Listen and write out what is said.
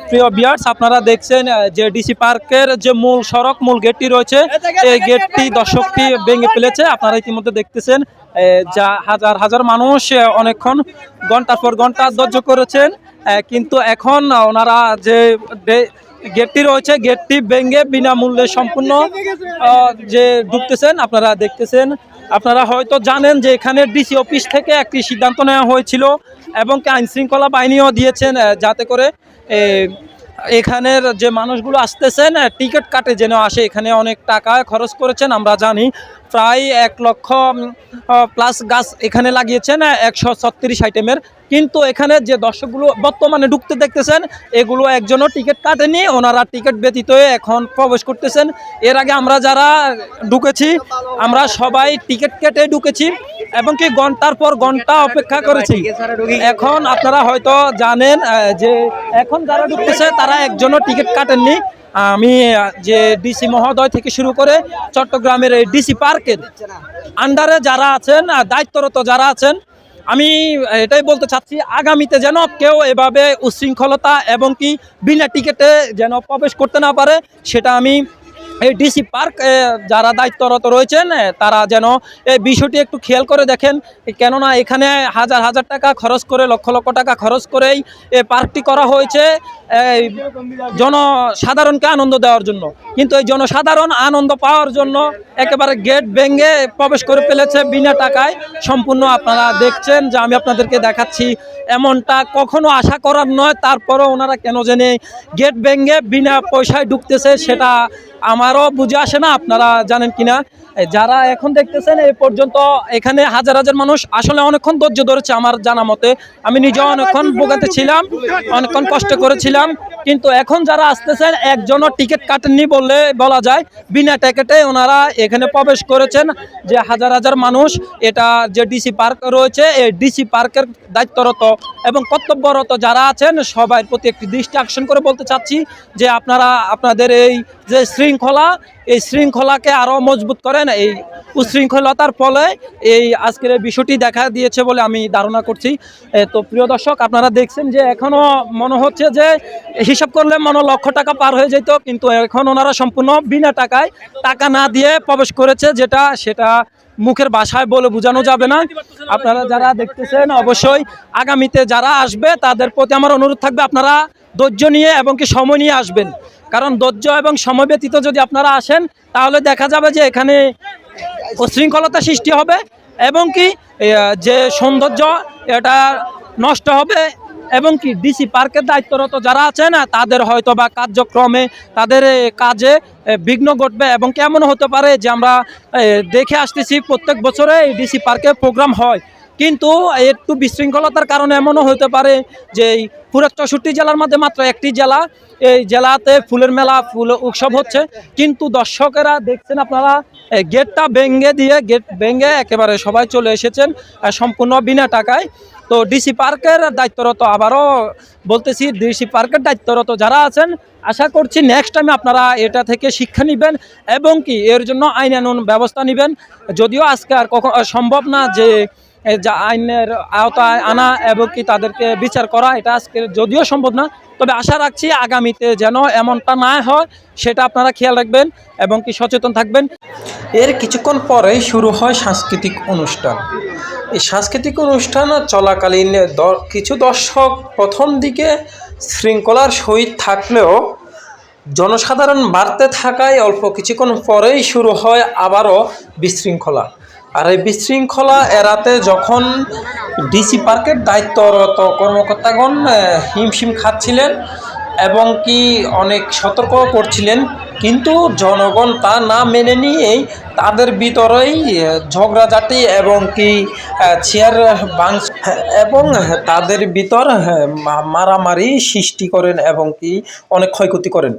প্রিয় বিয়ার্স আপনারা দেখছেন যে ডিসি পার্কের যে মূল সড়ক মূল গেটটি রয়েছে এই গেটটি দর্শকটি ভেঙে ফেলেছে। আপনারা ইতিমধ্যে দেখতেছেন যা হাজার হাজার মানুষ অনেকক্ষণ ঘণ্টার পর ঘণ্টা ধৈর্য করেছেন কিন্তু এখন ওনারা যে গেটটি রয়েছে গেটটি ভেঙে বিনামূল্যে সম্পূর্ণ যে ঢুকতেছেন আপনারা দেখতেছেন আপনারা হয়তো জানেন যে এখানে ডিসি অফিস থেকে একটি সিদ্ধান্ত নেওয়া হয়েছিল এবং আইন শৃঙ্খলা বাহিনীও দিয়েছেন যাতে করে এখানের যে মানুষগুলো আসতেছেন টিকিট কাটে যেন আসে। এখানে অনেক টাকা খরচ করেছেন, আমরা জানি। প্রায় এক লক্ষ প্লাস গাছ এখানে লাগিয়েছেন একশো ছত্রিশ আইটেমের কিন্তু এখানে যে দর্শকগুলো বর্তমানে ঢুকতে দেখতেছেন, এগুলো একজনও টিকিট কাটেনি, ওনারা টিকিট ব্যতীত এখন প্রবেশ করতেছেন। এর আগে আমরা যারা ঢুকেছি, আমরা সবাই টিকিট কেটে ঢুকেছি এবং কি ঘণ্টার পর ঘণ্টা অপেক্ষা করেছি। এখন আপনারা হয়তো জানেন যে এখন যারা ঢুকতেছে, তারা একজনও টিকিট কাটেননি। আমি যে ডিসি মহোদয় থেকে শুরু করে চট্টগ্রামের এই ডিসি পার্কের আন্ডারে যারা আছেন দায়িত্বরত যারা আছেন আমি এটাই বলতে চাচ্ছি, আগামীতে যেন কেউ এভাবে উশৃঙ্খলতা এবং কি বিনা টিকিটে যেন প্রবেশ করতে না পারে, সেটা আমি এই ডিসি পার্ক যারা দায়িত্বরত রয়েছেন তারা যেন এই বিষয়টি একটু খেয়াল করে দেখেন। কেননা এখানে হাজার হাজার টাকা খরচ করে, লক্ষ লক্ষ টাকা খরচ করেই এই পার্কটি করা হয়েছে। এই জনসাধারণকে আনন্দ দেওয়ার জন্য। কিন্তু এই জনসাধারণ আনন্দ পাওয়ার জন্য একেবারে গেট ভেঙে প্রবেশ করে ফেলেছে বিনা টাকায়। সম্পূর্ণ আপনারা দেখছেন যে আমি আপনাদেরকে দেখাচ্ছি এমনটা কখনো আশা করার নয়। তারপরও ওনারা কেন জেনে গেট ভেঙে বিনা পয়সায় ঢুকতেছে, সেটা আমারও বুঝে আসে না, আপনারা জানেন কিনা? যারা এখন দেখতেছেন, এই পর্যন্ত এখানে হাজার হাজার মানুষ আসলে অনেকক্ষণ ধৈর্য ধরেছে আমার জানা মতে। আমি নিজেও অনেকক্ষণ ভোগাতে ছিলাম, অনেকক্ষণ কষ্ট করেছিলাম। কিন্তু এখন যারা আসতেছেন, একজনও টিকিট কাটেননি বললে বলা যায়। বিনা টিকেটে ওনারা এখানে প্রবেশ করেছেন যে হাজার হাজার মানুষ। এটা যে ডিসি পার্ক রয়েছে, এই ডিসি পার্কের দায়িত্বরত এবং কর্তব্যরত যারা আছেন সবার প্রতি একটি দৃষ্টি আকর্ষণ করে বলতে চাচ্ছি যে আপনারা, আপনাদের এই যে শৃঙ্খলা, এই শৃঙ্খলাকে আরও মজবুত করেন। এই উশৃঙ্খলতার ফলে এই আজকের বিষয়টি দেখা দিয়েছে বলে আমি ধারণা করছি। তো প্রিয় দর্শক, আপনারা দেখছেন যে এখনও মনে হচ্ছে যে হিসাব করলে মনে লক্ষ টাকা পার হয়ে যেত, কিন্তু এখন ওনারা সম্পূর্ণ বিনা টাকায় টাকা না দিয়ে প্রবেশ করেছে, যেটা সেটা মুখের ভাষায় বলে বোঝানো যাবে না। আপনারা যারা দেখতেছেন, অবশ্যই আগামীতে যারা আসবে, তাদের প্রতি আমার অনুরোধ থাকবে, আপনারা ধৈর্য নিয়ে এবং কি সময় নিয়ে আসবেন। কারণ ধৈর্য এবং সময় ব্যতীত যদি আপনারা আসেন, তাহলে দেখা যাবে যে এখানে উশৃঙ্খলতা সৃষ্টি হবে এবং কি যে সৌন্দর্য, এটা নষ্ট হবে এবং কি ডিসি পার্কের দায়িত্বরত যারা আছে না তাদের হয়তো বা কার্যক্রমে, তাদের কাজে বিঘ্ন ঘটবে এবং কেমন হতে পারে যে আমরা দেখে আসতেছি প্রত্যেক বছরে এই ডিসি পার্কে প্রোগ্রাম হয়। কিন্তু একটু বিশৃঙ্খলতার কারণে এমনও হতে পারে যে পুরো চৌষট্টি জেলার মধ্যে মাত্র একটি জেলা, এই জেলাতে ফুলের মেলা, ফুল উৎসব হচ্ছে। কিন্তু দর্শকেরা, দেখছেন আপনারা গেটটা ভেঙে দিয়ে, গেট ভেঙে একেবারে সবাই চলে এসেছেন সম্পূর্ণ বিনা টাকায়। তো ডিসি পার্কের দায়িত্বরত আবারও বলতেছি ডিসি পার্কের দায়িত্বরত যারা আছেন, আশা করছি নেক্সট টাইমে আপনারা এটা থেকে শিক্ষা নেবেন এবং কি এর জন্য আইন আনুন ব্যবস্থা নেবেন। যদিও আজকে আর কখন সম্ভব না যা আইনের আওতায় আনা এবং কি তাদেরকে বিচার করা, এটা আজকে যদিও সম্ভব না, তবে আশা রাখছি আগামীতে যেন এমনটা না হয়, সেটা আপনারা খেয়াল রাখবেন এবং কি সচেতন থাকবেন। এর কিছুক্ষণ পরেই শুরু হয় সাংস্কৃতিক অনুষ্ঠান। এই সাংস্কৃতিক অনুষ্ঠান চলাকালীন কিছু দর্শক প্রথম দিকে শৃঙ্খলার সহিত থাকলেও জনসাধারণ বাড়তে থাকায় অল্প কিছুক্ষণ পরেই শুরু হয় আবারও বিশৃঙ্খলা। আর এই বিশৃঙ্খলা এড়াতে যখন ডিসি পার্কের দায়িত্বরত কর্মকর্তাগণ হিমশিম খাচ্ছিলেন এবং কি অনেক সতর্ক করছিলেন, কিন্তু জনগণ তা না মেনে নিয়েই তাদের ভিতরেই ঝগড়াঝাটি এবং কি চেয়ার বাংশ এবং তাদের ভিতর মারামারি সৃষ্টি করেন এবং কি অনেক ক্ষয়ক্ষতি করেন।